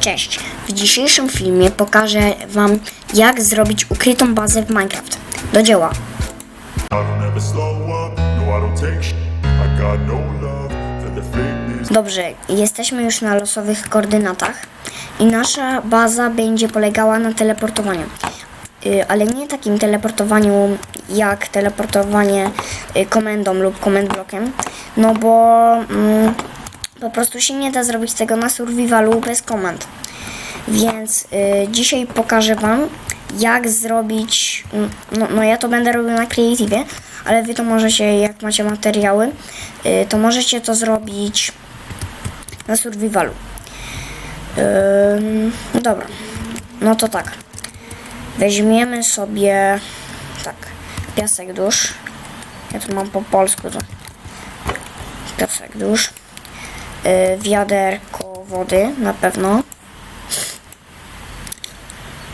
Cześć! W dzisiejszym filmie pokażę Wam, jak zrobić ukrytą bazę w Minecraft. Do dzieła! No no. Dobrze, jesteśmy już na losowych koordynatach i nasza baza będzie polegała na teleportowaniu. Y, Ale nie takim teleportowaniu jak teleportowanie y, komendą lub blokiem, no bo mm, po prostu się nie da zrobić tego na survivalu bez komend. Więc y, dzisiaj pokażę Wam, jak zrobić. No, no, ja to będę robił na Creative, ale Wy to możecie, jak macie materiały, y, to możecie to zrobić na survivalu. No dobra, no to tak. Weźmiemy sobie tak, piasek dusz. Ja tu mam po polsku to piasek dusz. Yy, wiaderko wody na pewno.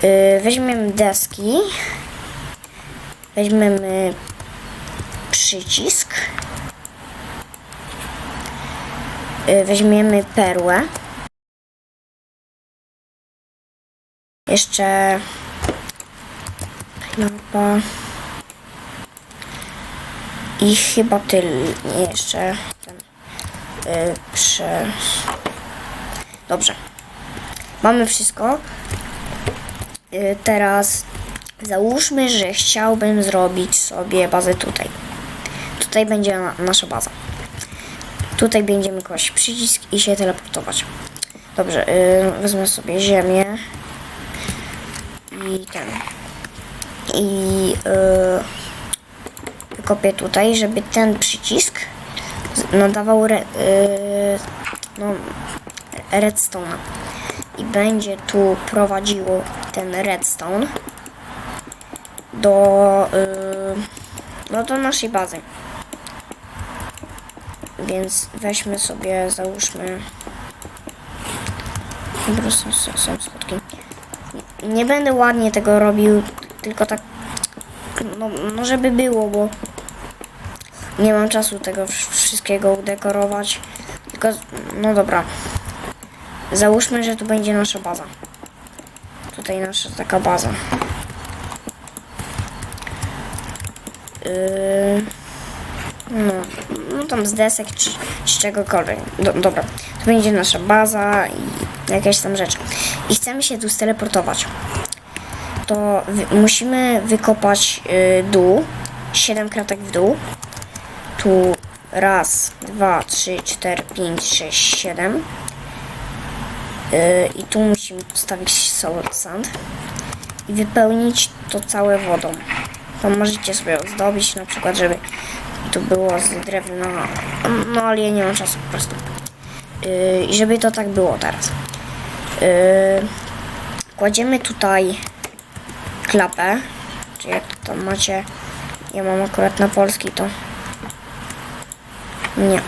Yy, weźmiemy deski. Weźmiemy przycisk. Yy, weźmiemy perłę. Jeszcze klapa. I chyba tyl nie, jeszcze yy. Dobrze. Mamy wszystko. Y, Teraz załóżmy, że chciałbym zrobić sobie bazę tutaj. Tutaj będzie na, nasza baza. Tutaj będziemy kłaść przycisk i się teleportować. Dobrze, y, wezmę sobie ziemię i ten. I y, wykopię tutaj, żeby ten przycisk z- nadawał re, y, no, redstone'a i będzie tu prowadziło ten redstone do, y, no, do naszej bazy. Więc weźmy sobie, załóżmy. Po prostu są, schodki. Nie będę ładnie tego robił, tylko tak, no, no żeby było, bo nie mam czasu tego wsz- wszystkiego udekorować. Tylko, no dobra. Załóżmy, że tu będzie nasza baza. Tutaj nasza taka baza. Yy, no, no tam z desek czy, czy czegokolwiek. Do, dobra, to będzie nasza baza i jakaś tam rzecz. I chcemy się tu steleportować. To musimy wykopać yy, dół, 7 kratek w dół. Tu raz, dwa, trzy, cztery, pięć, sześć, siedem. Yy, I tu musimy postawić solid sand i wypełnić to całe wodą. To możecie sobie ozdobić na przykład, żeby tu było z drewna. No ale ja nie mam czasu po prostu. Yy, I żeby to tak było teraz. Yy, kładziemy tutaj klapę. Czy jak to macie. Ja mam akurat na polski to. Nie.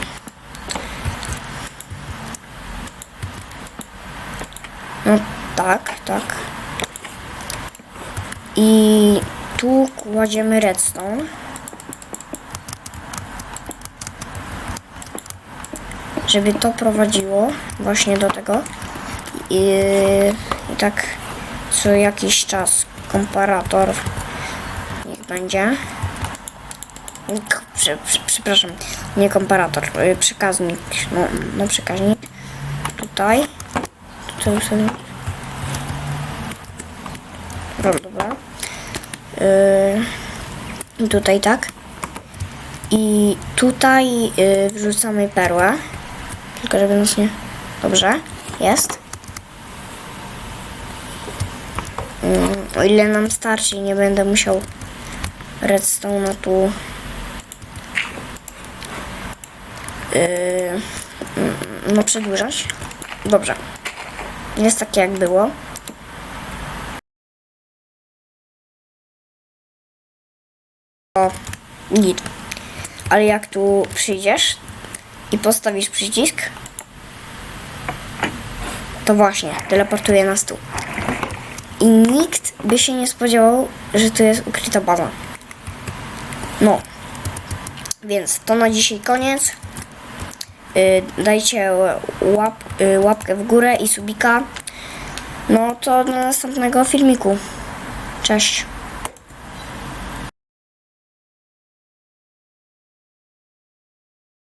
No tak, tak. I tu kładziemy redstone. Żeby to prowadziło właśnie do tego. I, i tak co jakiś czas komparator niech będzie. Przepraszam, nie komparator, y, przekaźnik. No, no przekaźnik. Tutaj. Tutaj sobie. Dobra, dobra. Yy, tutaj tak. I tutaj yy, wrzucamy perłę. Tylko żeby nas nie... Dobrze, jest. Yy, o ile nam starczy, nie będę musiał redstone'a tu... Yy, no przedłużać. Dobrze. Jest tak jak było. O, git. Ale jak tu przyjdziesz i postawisz przycisk, to właśnie, teleportuje nas tu. I nikt by się nie spodziewał, że tu jest ukryta baza. No. Więc to na dzisiaj koniec. Y, dajcie łap, y, łapkę w górę i subika. No to do następnego filmiku. Cześć.